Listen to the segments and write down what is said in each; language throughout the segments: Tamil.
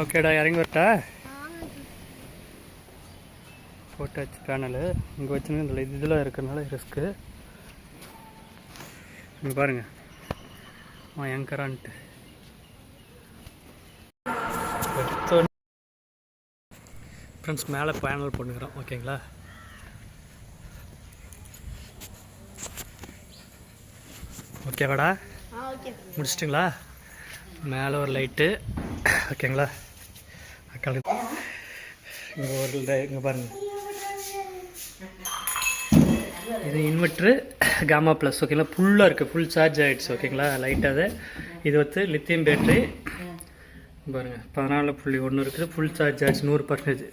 ஓகேடா இறங்கி வரட்டா? போட்டாச்சு பேனலு. இங்கே வச்சுன்னு இந்த இதில் இருக்கிறனால ரிஸ்க்கு. இங்கே பாருங்கள் அவன் எங்கரான்ட்டு ஃப்ரெண்ட்ஸ் மேலே பேனல் பண்ணுகிறோம் ஓகேங்களா? ஓகேவாடா ஆ ஓகே. முடிச்சிட்டிங்களா? மேலே ஒரு லைட்டு. ஓகேங்களா? அக்காளுக்கு இங்கே ஒரு இங்கே பாருங்கள் இது இன்வெர்ட்ரு காமா ப்ளஸ் ஓகேங்களா ஃபுல்லாக இருக்குது ஃபுல் சார்ஜ் ஆகிடுச்சு ஓகேங்களா லைட்டாக இது வந்து லித்தியம் பேட்ரி பாருங்கள் பதினாலு புள்ளி ஒன்று இருக்குது ஃபுல் சார்ஜ் ஆகிடுச்சு நூறு பர்சன்டேஜ்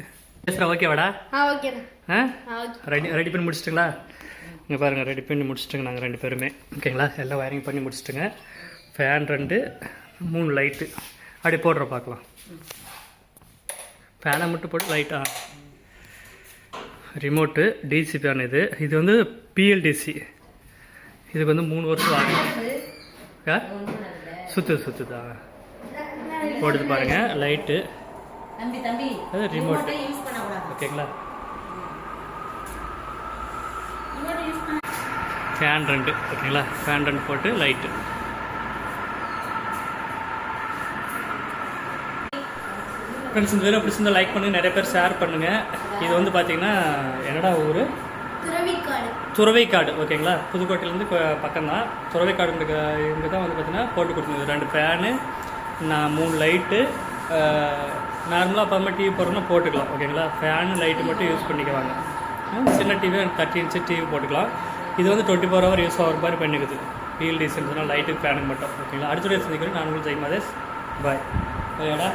பேசுகிறேன் ஓகேவாடா ஆ ரெடி ரெடி பண்ணி முடிச்சிட்டுங்களா? இங்கே பாருங்கள் ரெடி பண்ணி முடிச்சிட்டுங்க நாங்கள் ரெண்டு பேருமே. ஓகேங்களா எல்லாம் வயரிங் பண்ணி முடிச்சிட்டுங்க. ஃபேன் ரெண்டு மூணு லைட்டு அப்படி போடுற பார்க்கலாம். ஃபேனை மட்டும் போட்டு லைட்டா ரிமோட்டு டிசி ஃபேன் இது. இது வந்து பிஎல்டிசி இதுக்கு வந்து மூணு வருஷம் ஆகும் சுத்து சுத்துதா போடுது பாருங்கள் லைட்டு அது ரிமோட் யூஸ் பண்ணக்கூடாது. ஓகேங்களா? ஃபேன் ரெண்டு ஓகேங்களா? ஃபேன் ரெண்டு போட்டு லைட்டு ஃப்ரெண்ட்ஸ் இந்த வீடியோ பிடிச்சிருந்தா லைக் பண்ணுங்கள் நிறைய பேர் ஷேர் பண்ணுங்கள் இது வந்து பார்த்தீங்கன்னா என்னடா ஊர்? துறவிக்காடு. ஓகேங்களா? புதுக்கோட்டையிலேருந்து பக்கம் தான் துறவைக்காடு இங்கே தான் வந்து பார்த்தீங்கன்னா போட்டு கொடுத்துருந்தது. ரெண்டு ஃபேனு நான் மூணு லைட்டு நார்மலாக அப்புறமா டிவி போடுறோம்னா போட்டுக்கலாம் ஓகேங்களா? ஃபேனு லைட்டு மட்டும் யூஸ் பண்ணிக்குவாங்க. சின்ன டிவி தேர்ட்டி இன்ச்சு டிவி போட்டுக்கலாம். இது வந்து டுவெண்ட்டி ஃபோர் ஹவர் யூஸ் ஆகிற மாதிரி பண்ணிக்குது. ஃபீல் டீசன்ஸ்னால் லைட்டுக்கு ஃபேனுக்கு மட்டும் ஓகேங்களா? அடுத்த சந்திக்கிறேன். நான் உங்களுக்கு ஜெய் மதேஷ் பாய் ஓகேடா